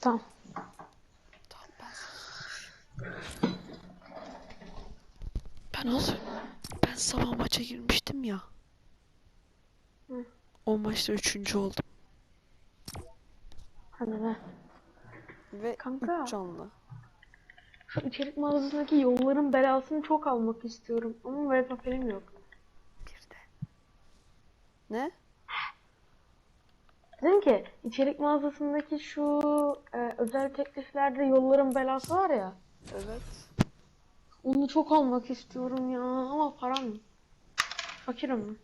Tamam. Tamam ben Ben az ben sabah maça girmiştim ya. Hı. O maçta üçüncü oldum. Hadi be. Ve Kanka. canlı. Şu içerik mağazasındaki yolların belasını çok almak istiyorum. Ama böyle papelim yok. Bir de. Ne? Dedim ki içerik mağazasındaki şu e, özel tekliflerde yolların belası var ya. Evet. Onu çok almak istiyorum ya ama param yok. Fakirim.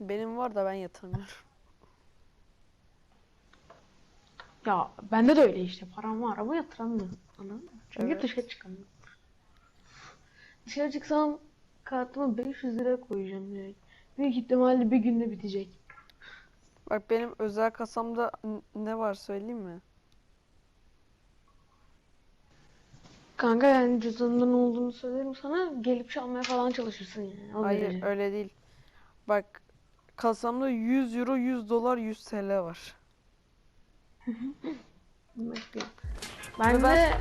Benim var da ben yatamıyorum. Ya bende de öyle işte param var ama yatıramıyorum. Anladın mı? Çünkü Evet. dışarı çıkamıyorum. Dışarı çıksam kartıma 500 lira koyacağım direkt. Büyük ihtimalle bir günde bitecek. Bak benim özel kasamda ne var söyleyeyim mi? Kanka yani cüzdanında ne olduğunu söylerim sana gelip çalmaya falan çalışırsın yani. O Hayır derece. öyle değil. Bak kasamda 100 euro 100 dolar 100 TL var. Ben ben- de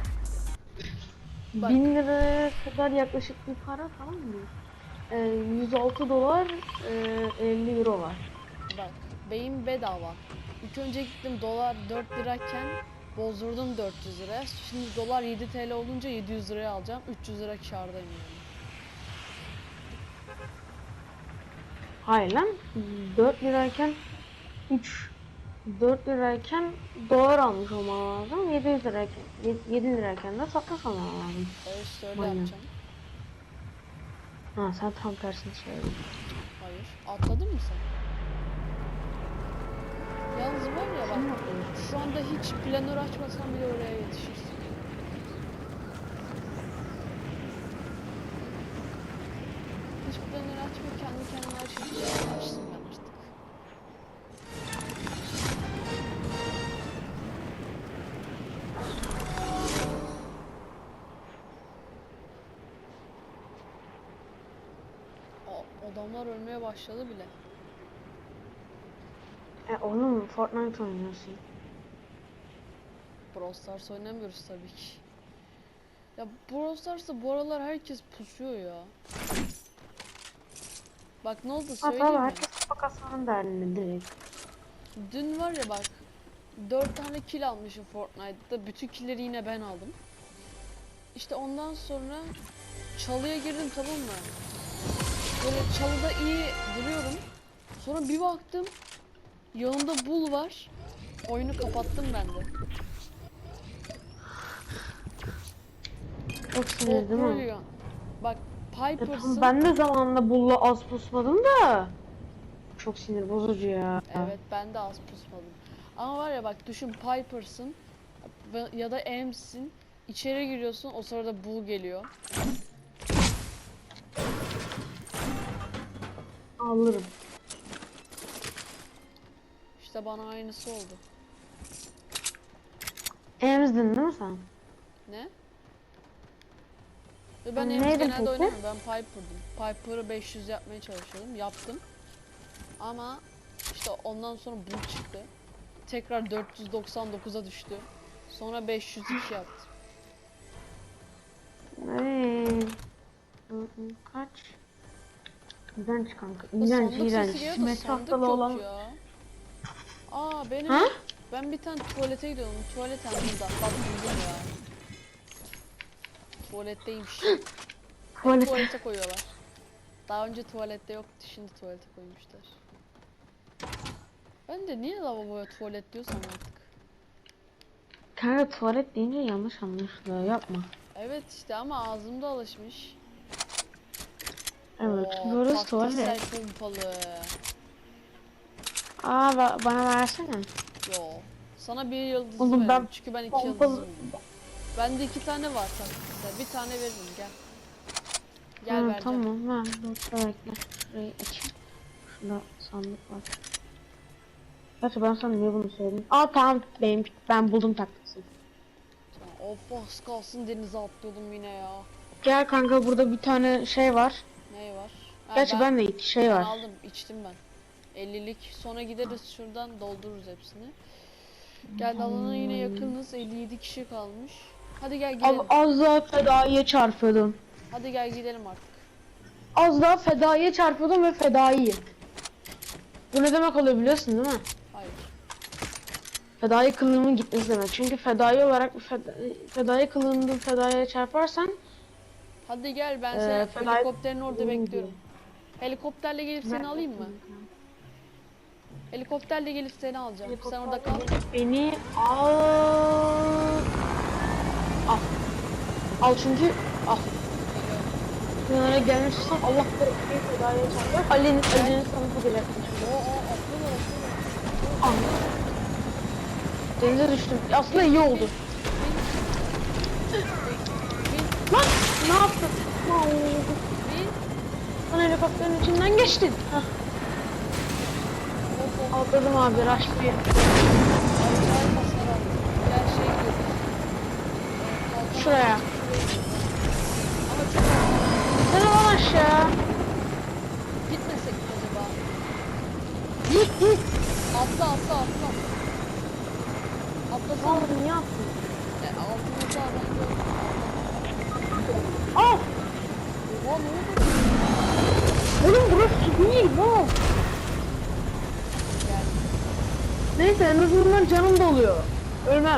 Bak. 1000 lira kadar yaklaşık bir para falan mı? Ee, 106 dolar, e, 50 euro var. Bak beyin bedava. İlk önce gittim dolar 4 lirayken bozdurdum 400 liraya. Şimdi dolar 7 TL olunca 700 liraya alacağım. 300 lira kârdayım yani. Hayır lan. 4 lirayken 3 4 lirayken dolar almış olman lazım. 700 lirayken 7 lirayken de satmış olman lazım. Evet işte öyle Aynen. yapacağım. Ha sen tam tersini söyledin. Hayır. Atladın mı sen? Yalnız var ya bak şu anda hiç planör açmasam bile oraya yetişirsin. Hiç planör açma kendi kendine açıp açsın Adamlar ölmeye başladı bile. E oğlum Fortnite oynuyorsun. Brawl Stars oynamıyoruz tabii ki. Ya Brawl Stars'ta bu aralar herkes pusuyor ya. Bak ne oldu söyleyeyim mi? herkes fakasının derdinde direkt. Dün var ya bak 4 tane kill almışım Fortnite'da. Bütün killleri yine ben aldım. İşte ondan sonra çalıya girdim tamam mı? Böyle çalıda iyi duruyorum. Sonra bir baktım yanımda bul var. Oyunu kapattım ben de. Çok sinir değil mi? Bak Piper'sın. ben de zamanında bulla az pusmadım da. Çok sinir bozucu ya. Evet ben de az pusmadım. Ama var ya bak düşün Piper'sın ya da Ams'in içeri giriyorsun o sırada Bull geliyor. Alırım. İşte bana aynısı oldu. Emzdin değil mi sen? Ne? Ve ben Ams neydin genelde peki? oynamıyorum. Ben Piper'dım. Piper'ı 500 yapmaya çalışıyordum. Yaptım. Ama işte ondan sonra Bull çıktı. Tekrar 499'a düştü. Sonra 502 yaptım. Ay. Kaç? İğrenç kanka. İğrenç sandık iğrenç. sesi geliyor da Metre sandık haftalı yok olan. ya. Aa benim Ha? ben bir tane tuvalete gidiyordum. Tuvalet hem burada. Bak buldum ya. Tuvaletteymiş. Tuvalet. Tuvalete koyuyorlar. Daha önce tuvalette yoktu. Şimdi tuvalete koymuşlar. Ben de niye lavaboya tuvalet diyorsam artık. Kanka tuvalet deyince yanlış anlaşılıyor. Yapma. Evet işte ama ağzımda alışmış. Evet. Burası taktiksel tuvalet. pompalı. Aa ba- bana versene. Yo. Sana bir yıldız Oğlum veririm. ben Çünkü ben iki pompalı- yıldızım. Bende iki tane var taktiksel. Bir tane veririm gel. Gel vereceğim. tamam ver. Bekle bekle. Şurayı açayım. Şurada sandık var. Gerçi ben sana niye bunu söyledim? Aa tamam benim ben buldum taktiksini. Tamam, Of az kalsın denize atlıyordum yine ya. Gel kanka burada bir tane şey var. Ne var? Ha, Gerçi ben, de iki şey ben var. aldım içtim ben. 50'lik. Sonra gideriz şuradan doldururuz hepsini. Geldi alana yine yakınız. 57 kişi kalmış. Hadi gel Abi gidelim. az daha fedaiye çarpıyordum. Hadi gel gidelim artık. Az daha fedaiye çarpıyordum ve fedai. Bu ne demek oluyor biliyorsun değil mi? Hayır. Fedai kılığımın gitmesi demek. Çünkü fedai olarak feda, fedai kılığını fedaiye çarparsan Hadi gel ben Ee, seni Fedai- helikopterin orada bekliyorum. Helikopterle gelip seni alayım mı? Helikopterle gelip seni alacağım. Sen orada kal. Beni al. Al. Al çünkü al. Geliyorum. Kenara gelmiş olsam Allah korusun fedaiye çarpar. Ali'nin Ali'nin sınıfı gelecekmiş. Oo, oo, atlıyorlar, atlıyorlar. Al. Denize düştüm. Aslında iyi oldu. Bin, Lan ne yaptın? Bin. Sen helikopterin içinden geçtin. Hah. Atladım abi kalkan Şuraya. Sen lan aşağı. Gitmesek mi acaba? Git git. Atla atla atla. Atlasana. oldu niye yaptın? E, altımızda adam gördüm. Al. Oha ne oldu? Oğlum burası değil bu. Neyse en azından canım doluyor. Ölmem.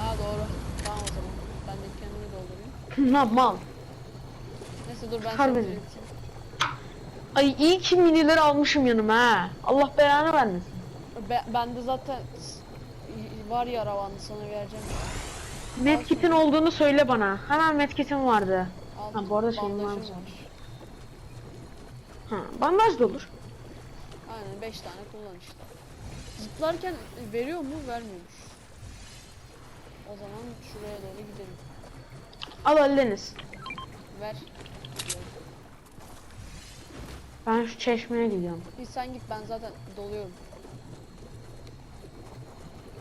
Aa doğru. Tamam o zaman. Ben de kendimi doldurayım. ne mal. Neyse dur ben Çıkar seni beni. Ay iyi ki minileri almışım yanıma ha. Allah belanı vermesin. Be, bende zaten s- var ya arabandı sana vereceğim. Medkit'in olduğunu söyle bana. Hemen medkit'im vardı. Ha, bu arada şeyim bandajım varmış. var. Ha, bandaj da olur. Aynen 5 tane kullan işte. Zıplarken veriyor mu? Vermiyormuş. O zaman şuraya doğru gidelim. Al Ali Deniz. Ver. Ben şu çeşmeye gidiyorum. Bir sen git ben zaten doluyorum.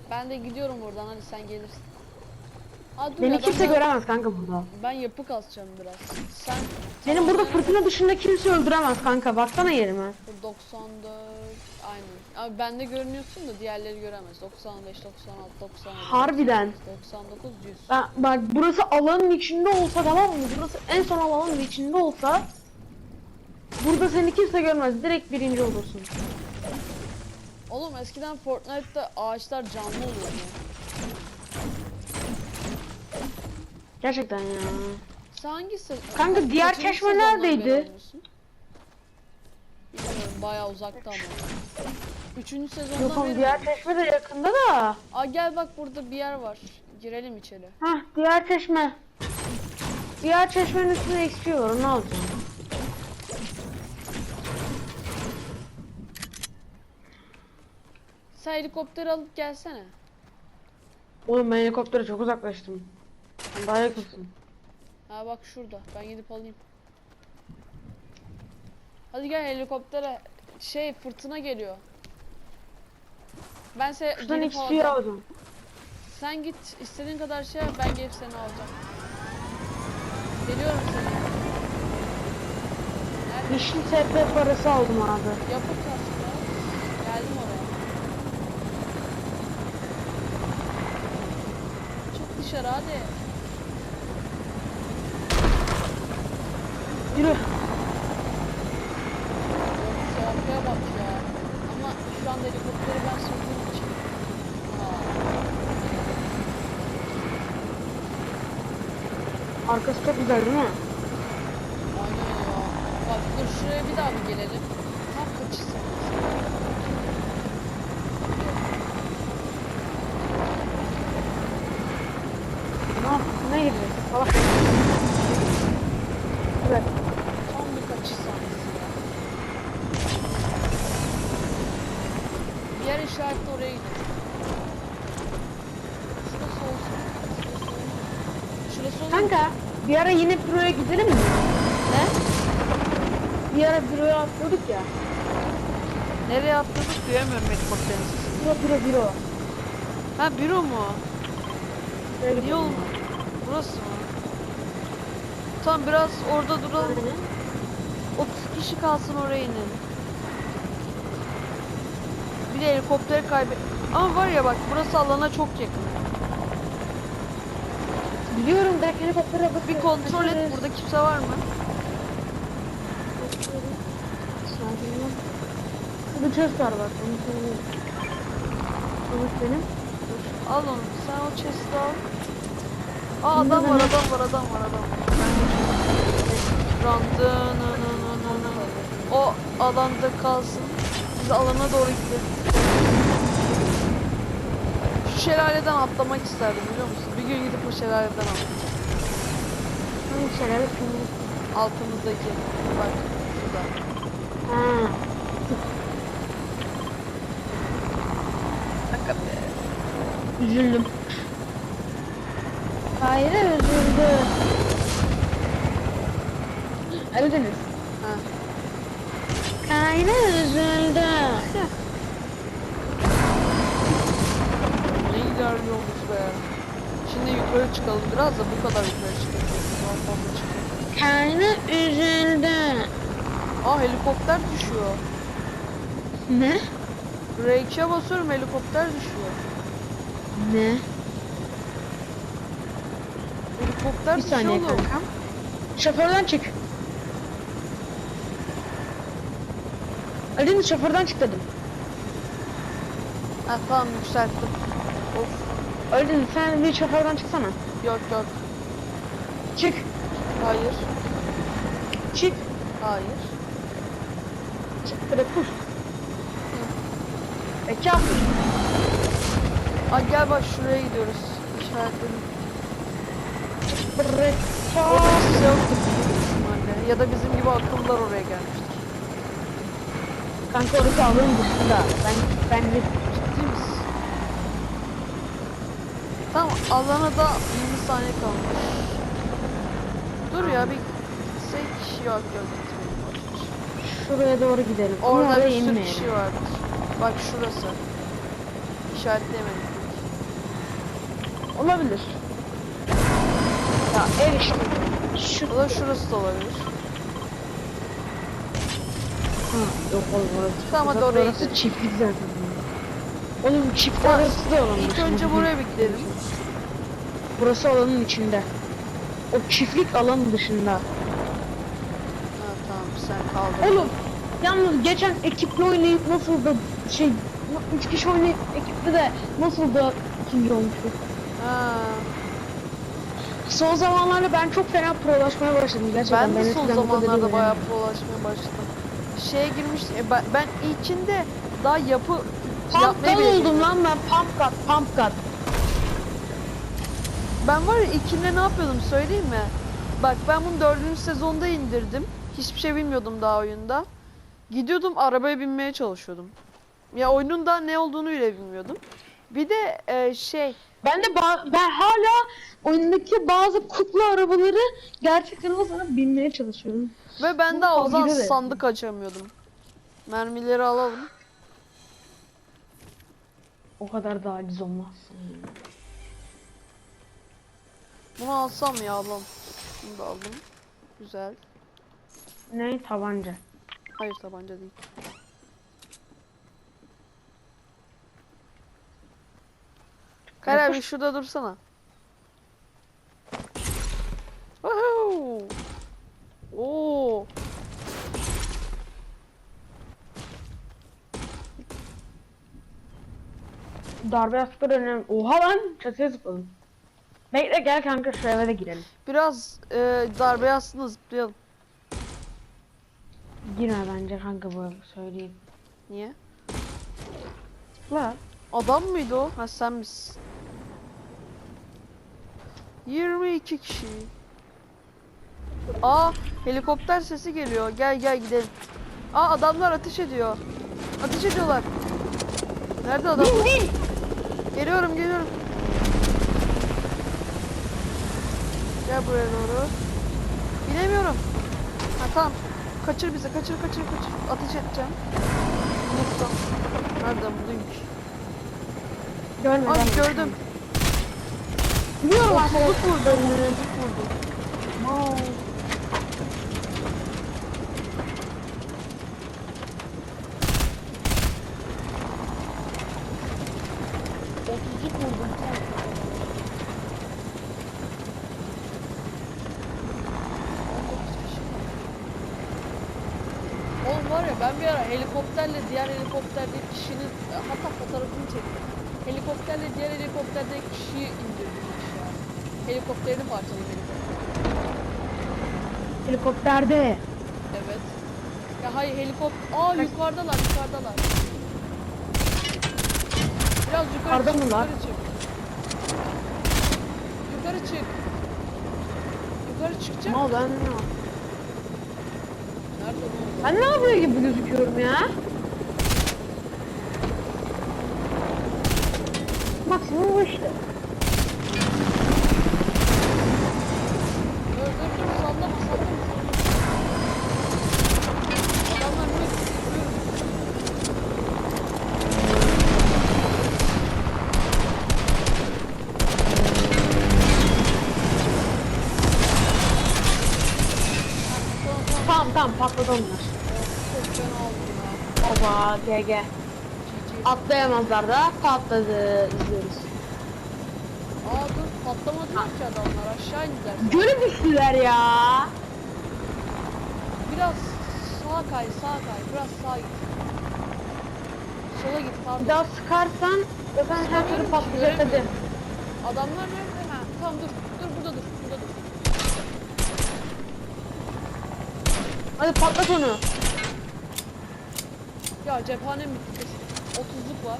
Ben de gidiyorum buradan hadi sen gelirsin. Dur Beni ya, kimse göremez kanka burada. Ben yapı kasacağım biraz. Sen Benim burada fırtına dışında kimse öldüremez kanka. Baksana yerime. Bu 94 aynen. Abi bende görünüyorsun da diğerleri göremez. 95, 96, 97. Harbiden. 99, 100. Ben, bak burası alanın içinde olsa tamam mı? Burası en son alanın içinde olsa Burada seni kimse görmez. Direkt birinci olursun. Oğlum eskiden Fortnite'da ağaçlar canlı oluyordu. Gerçekten ya. Sen hangisi? Kanka, diğer kaçıncı çeşme sezondan neredeydi? beri oynuyorsun? Bilmiyorum bayağı uzakta ama. Üçüncü sezondan Yok oğlum beri diğer çeşme de yakında da. Aa gel bak burada bir yer var. Girelim içeri. Hah diğer çeşme. Diğer çeşmenin üstünde XP var onu alacağım. Sen helikopter alıp gelsene. Oğlum ben helikoptere çok uzaklaştım. Daha yakınsın. Ha bak şurada. Ben gidip alayım. Hadi gel helikoptere. Şey fırtına geliyor. Ben se Şuradan gelip XP alacağım. alacağım. Sen git istediğin kadar şey yap ben gelip seni alacağım. Geliyorum seni. Yeşil TP parası aldım abi. Yapı kastı. Geldim oraya. Çok dışarı hadi. Yürü. Soğukluğa bak ya. Ama şu anda helikopteri ben sürdüğüm için. Aa, Arkası çok güzel değil mi? aynen ya. Bak dur şuraya bir daha bir gelelim. Tam kaçışsın. Ne yaptın? Ne gireceğiz? Salak. Evet. Tam bir kaçış sahnesi ya. Diğer işaretle oraya gidiyor. Şurası olsun. Şurası olsun. Şurası olsun. Kanka bir ara yine büroya gidelim mi? Ne? Bir ara büroya atlıyorduk ya. Nereye atladık duyamıyorum helikopterin sesini. Büro büro büro. Ha büro mu? Böyle Niye oğlum? Burası mı? Tamam biraz orada duralım. 30 kişi kalsın oraya inin. Bir de helikopteri kaybet... Ama var ya bak burası alana çok yakın. Biliyorum belki helikoptere bakıyorum. Bir kontrol et burada kimse var mı? Şurada chest var bak onu söyleyeyim. Sonuç benim. Dur, al onu. Sen o chest'i al. Aa adam var adam var adam var adam. Randın O alanda kalsın. Biz alana doğru gidelim. Şelaleden atlamak isterdim biliyor musun? Bir gün gidip o şelaleden atlayacağım. Hangi şeyler şimdi? Altımızdaki. Bak şurada. Ha. Üzüldüm. Hayır üzüldü. Öldünüz. Ha. Kayra üzüldü. İlerliyormuş be. Şimdi yukarı çıkalım biraz da bu kadar yukarı çıkalım. Kayra üzüldü. Aa helikopter düşüyor. Ne? R2'ye basıyorum helikopter düşüyor. Ne? Helikopter Bir düşüyor saniye oğlum. kankam. Şoförden çık. Ali şoförden çık dedim. Ha tamam yükselttim. Of Öldün sen bir şoförden çıksana. yok yok. Çık. Hayır. Çık. Hayır. Çık direkt push. Peki. Aa gel bak şuraya gidiyoruz. İşaretledim. Orada kimse yoktur büyük ihtimalle. Ya da bizim gibi akıllılar oraya gelmiştir. Kanka orası alanın dışında. Ben ben de Ciddi misin? Tamam alana da 20 saniye kalmış. Dur ya bir gitsek yok yok ver. şuraya doğru gidelim. Orada oraya bir sürü inmeyelim. kişi vardır. Bak şurası. İşaretleyemedim. Olabilir. Ya ev işte. Şu da şurası da olabilir. Ha, yok orası. Tamam, hadi oraya orası gidelim. çiftlik zaten. Oğlum çift Tamam, arası da olan. İlk önce buraya bir gidelim. Burası alanın içinde. O çiftlik alanın dışında. Ha tamam sen kaldın. Oğlum yalnız geçen ekiple oynayıp nasıl da şey üç kişi oynayıp ekiple de nasıl da ikinci olmuştuk. Ha, Son zamanlarda ben çok fena prolaşmaya başladım gerçekten. ben de son bu kadar zamanlarda bayağı yani. prolaşmaya başladım. Şeye girmiştim. e, ben, ben ilkinde daha yapı Pump gun oldum lan ben pump gun pump gun. Ben var ya ilkinde ne yapıyordum söyleyeyim mi? Bak ben bunu dördüncü sezonda indirdim. Hiçbir şey bilmiyordum daha oyunda. Gidiyordum arabaya binmeye çalışıyordum. Ya oyunun daha ne olduğunu bile bilmiyordum. Bir de e, şey Ben de ben hala oyundaki bazı kukla arabaları gerçekten o sana binmeye çalışıyorum. ve ben Bu daha o zaman de. sandık açamıyordum. Mermileri alalım. O kadar da aciz olmazsın. Bunu alsam ya alalım. Bunu da aldım. Güzel. Ne tabanca. Hayır tabanca değil. Kara abi şurada dursana. Woohoo! Oo! Darbe yastıkları önemli. Oha lan çatıya zıpladım. Bekle gel kanka şu eve de girelim. Biraz e, darbe aslında zıplayalım. Girme bence kanka bu eve söyleyeyim. Niye? La. Adam mıydı o? Ha sen misin? 22 kişi. Aa helikopter sesi geliyor. Gel gel gidelim. Aa adamlar ateş ediyor. Ateş ediyorlar. Nerede adam? Bin bin. Geliyorum geliyorum. Gel buraya doğru. Binemiyorum. Ha tamam. Kaçır bizi kaçır kaçır kaçır. Ateş edeceğim. Unuttum. Nereden bulduymuş? Görme Ay gördüm. Biliyorum aslında. Otuzluk vurdum. Otuzluk vurdum. Aa. 30'luk vurdum tam. Oğlum var ya ben bir ara helikopterle diğer helikopterdeki kişinin e, hatta fotoğrafını çektim. Helikopterle diğer helikopterdeki kişiyi indirdim aşağı. Helikopterini parçaladım helikopter. Helikopterde. Evet. Ya hayır helikopter... Aa yukarıdalar yukarıdalar. Biraz yukarı Yukarıda çık, yukarı çık. Yukarı çık. Yukarı çıkacak. Ama ben Nerede lan? ben ne yapıyor gibi gözüküyorum ya? Maksimum bu işte. GG. Atlayamazlar da patladı izliyoruz. Aa dur patlamadılar ki adamlar aşağı indiler. Göle düştüler ya. Biraz sağa kay sağa kay biraz sağa git. Sola git Bir pardon. daha sıkarsan zaten her türlü patlayacak hadi. Adamlar nerede? Ha, tamam dur. Dur burada dur. Burada dur. Hadi patlat onu. Ya cephanem bitti. dur. 30'luk var.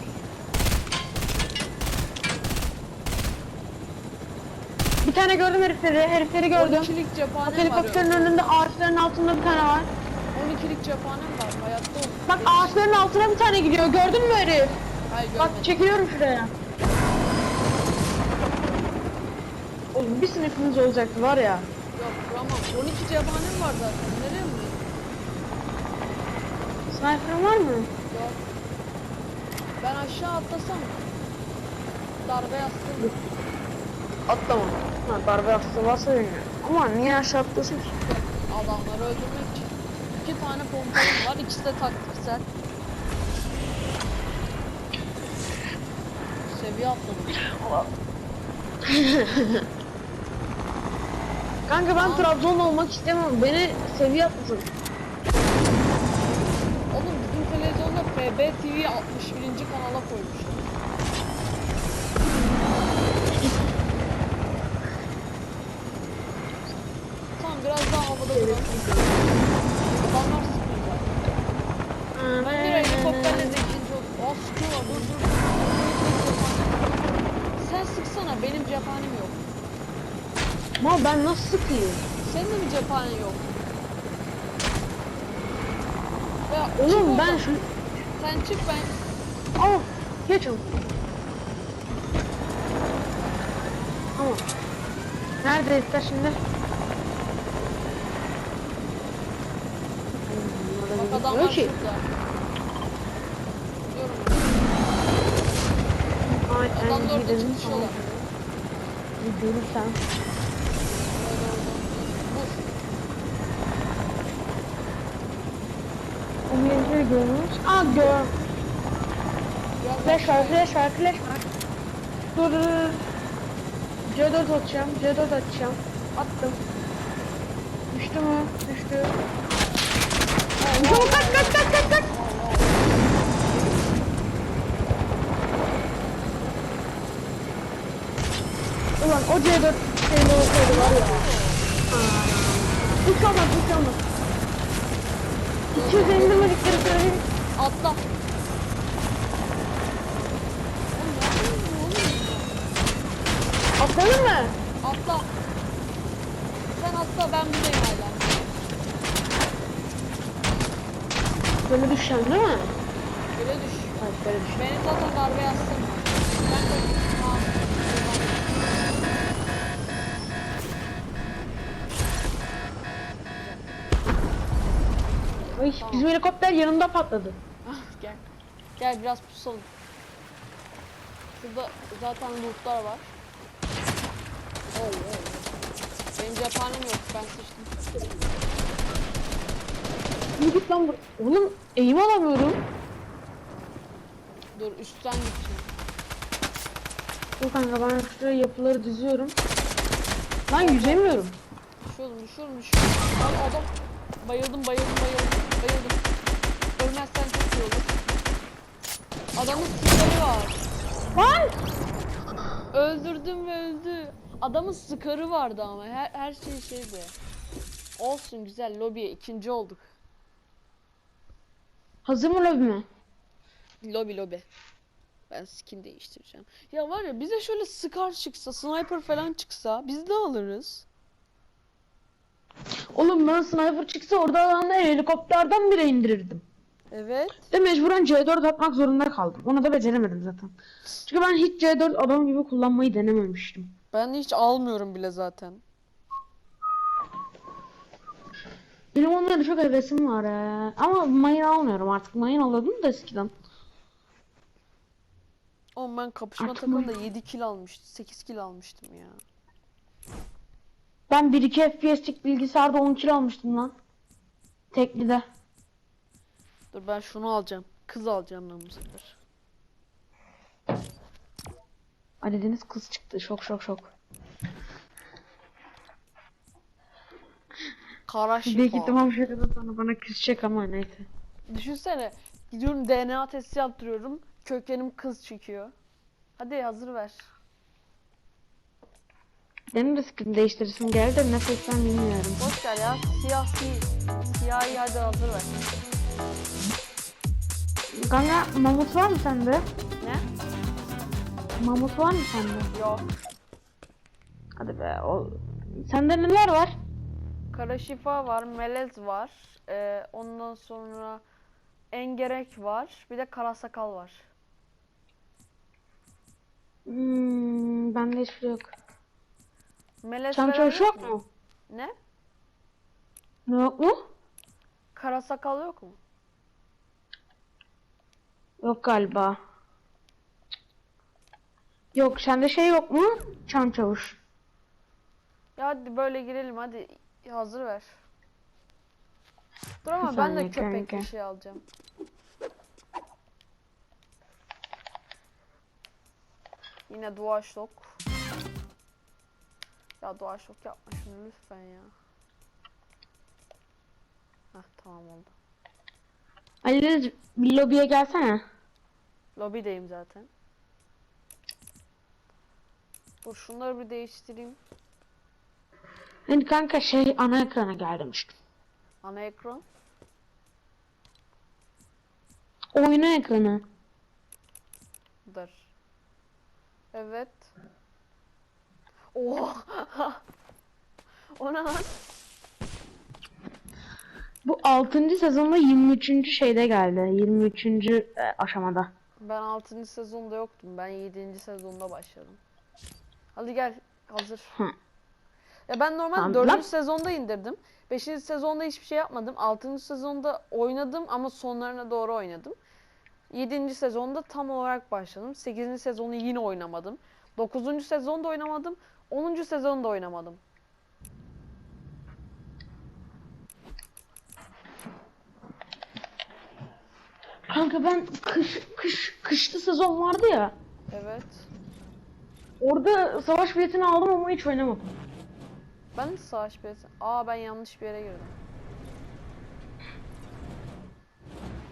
Bir tane gördüm herifleri. Herifleri gördüm. 12'lik Bak cephanem var. helikopterin önünde ağaçların altında bir tane var. 12'lik cephanem var. Hayatta olsun. Bak ağaçların altına bir tane gidiyor. Gördün mü herif? Hayır Bak görmedim. çekiliyorum şuraya. Oğlum bir sınıfınız olacaktı var ya. Yok vuramam. 12 cephanem var zaten. Nereye mi? Sniper'ın var mı? Yok. Ben aşağı atlasam? Darbe yastım. Atlama. Ha darbe hastası varsa bilmiyorum. Ama niye aşağı atlasın ki? Adamları öldürmek için. İki tane pompalım var. İkisi de taktiksel. Seviye atladım. Kanka ben Trabzonlu olmak istemiyorum. Beni seviye atlasın. Oğlum bizim TV 61. kanala koymuşlar. Tamam biraz daha havada duralım. Adamlar sıkıyorlar. Ben bir helikopterle ikinci oldum. Aa sıkıyorlar dur dur. Sen sıksana benim cephanem yok. Ama ben nasıl sıkayım? Senin de mi cephanen yok? Ya, çık Oğlum ben şu... Sen çık ben Al. Geç onu. Tamam. Nerede herifler şimdi? Bak adamlar ki. Adamlar orada gidelim. çalışıyorlar. Görürsen. Orada orada. Vur. O mevzuyu gör. Biraz Flash var, flash var, flash var. Dur dur dur. C4 atacağım, C4 atacağım. Attım. Düştü mü? Düştü. Çabuk kaç kaç kaç kaç kaç. Ulan o C4 şeyinde olsaydı var ya. Aa. Hiç olmaz. 250 numarikleri söyleyeyim. Atla. Oğlum? Atladın mı? Atla. Sen atla ben buradayım hala. Böyle düşeceksin değil mi? Böyle düş. Evet böyle düş. Beni zaten darbe yazsın. Ay bizim helikopter yanımda patladı. Ah, Gel. Gel biraz pusalım. Şurada zaten lootlar var. Oo, oo. Benim cephanem yok ben sıçtım. Bir git lan. Oğlum eğim alamıyorum. Dur üstten gideceğim. Dur kanka ben şuraya yapıları diziyorum. Lan yüzemiyorum. Düşüyordum düşüyordum düşüyordum. Abi adam bayıldım bayıldım bayıldım bayıldım. Ölmezsen çok iyi olur. Adamın sıkarı var. Lan! Öldürdüm ve öldü. Adamın sıkarı vardı ama her, her şey şeydi. Olsun güzel lobiye ikinci olduk. Hazır mı lobi mi? Lobi lobi. Ben skin değiştireceğim. Ya var ya bize şöyle Scar çıksa, sniper falan çıksa biz de alırız. Oğlum ben sniper çıksa orada adamları helikopterden bile indirirdim. Evet. Ve mecburen C4 atmak zorunda kaldım. Onu da beceremedim zaten. Çünkü ben hiç C4 adam gibi kullanmayı denememiştim. Ben hiç almıyorum bile zaten. Benim onlara çok hevesim var he. Ama mayın almıyorum artık. Mayın alıyordum da eskiden. Oğlum ben kapışma takımında 7 kill almıştım. 8 kill almıştım ya. Ben 1-2 FPS'lik bilgisayarda 10 kilo almıştım lan. Teklide. Dur ben şunu alacağım. Kız alacağım ben bu sefer. Ali Deniz kız çıktı. Şok şok şok. Kara Belki şifa. tamam şakada sonra bana küsecek ama neyse. Düşünsene. Gidiyorum DNA testi yaptırıyorum. Köklenim kız çıkıyor. Hadi hazır ver. Benim de skin değiştirirsin geldi de ne seçsem bilmiyorum. Boş ver ya. Siyah değil. Siyahi hadi hazır ver. Kanka mamut var mı sende? Ne? Mamut var mı sende? Yok. Hadi be o... Sende neler var? Kara şifa var. Melez var. Ee, ondan sonra engerek var. Bir de kara sakal var. Hmm, bende hiçbir şey yok. Melez Çam çavuş yok mu? Ne? Ne yok mu? Kara sakal yok mu? Yok galiba. Yok sende şey yok mu? Çam çavuş. Ya hadi böyle girelim hadi. Hazır ver. Dur ama ben de köpek bir şey alacağım. Yine duaşlok. Ya duaşlok yapma şunu lütfen ya. Heh tamam oldu. Ali Deniz, bir lobiye gelsene. Lobideyim zaten. Dur şunları bir değiştireyim. Hani kanka şey ana ekrana gel demiştim. Ana ekran. Oyuna ekranı. Dur. Evet. Oha. o ne lan? Bu 6. sezonda 23. şeyde geldi. 23. e, aşamada. Ben 6. sezonda yoktum. Ben 7. sezonda başladım. Hadi gel. Hazır. Hı. Ya ben normal Tamam, 4. lan. sezonda indirdim. 5. sezonda hiçbir şey yapmadım. 6. sezonda oynadım ama sonlarına doğru oynadım. 7. sezonda tam olarak başladım. 8. sezonu yine oynamadım. 9. sezonda oynamadım. 10. sezonda oynamadım. Kanka ben kış kış kışlı sezon vardı ya. Evet. Orada savaş biletini aldım ama hiç oynamadım. Ben de savaş bileti. Aa ben yanlış bir yere girdim.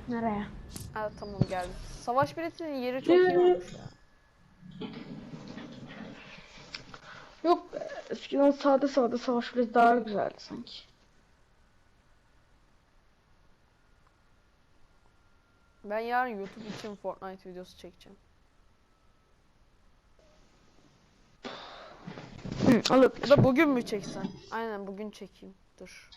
Nereye? Evet tamam geldim. Savaş biletinin yeri çok iyi olmuş ya. Yok eskiden sade sade savaş bileti daha güzeldi sanki. Ben yarın YouTube için Fortnite videosu çekeceğim. Olur. Ya da bugün mü çeksen? Aynen bugün çekeyim. Dur.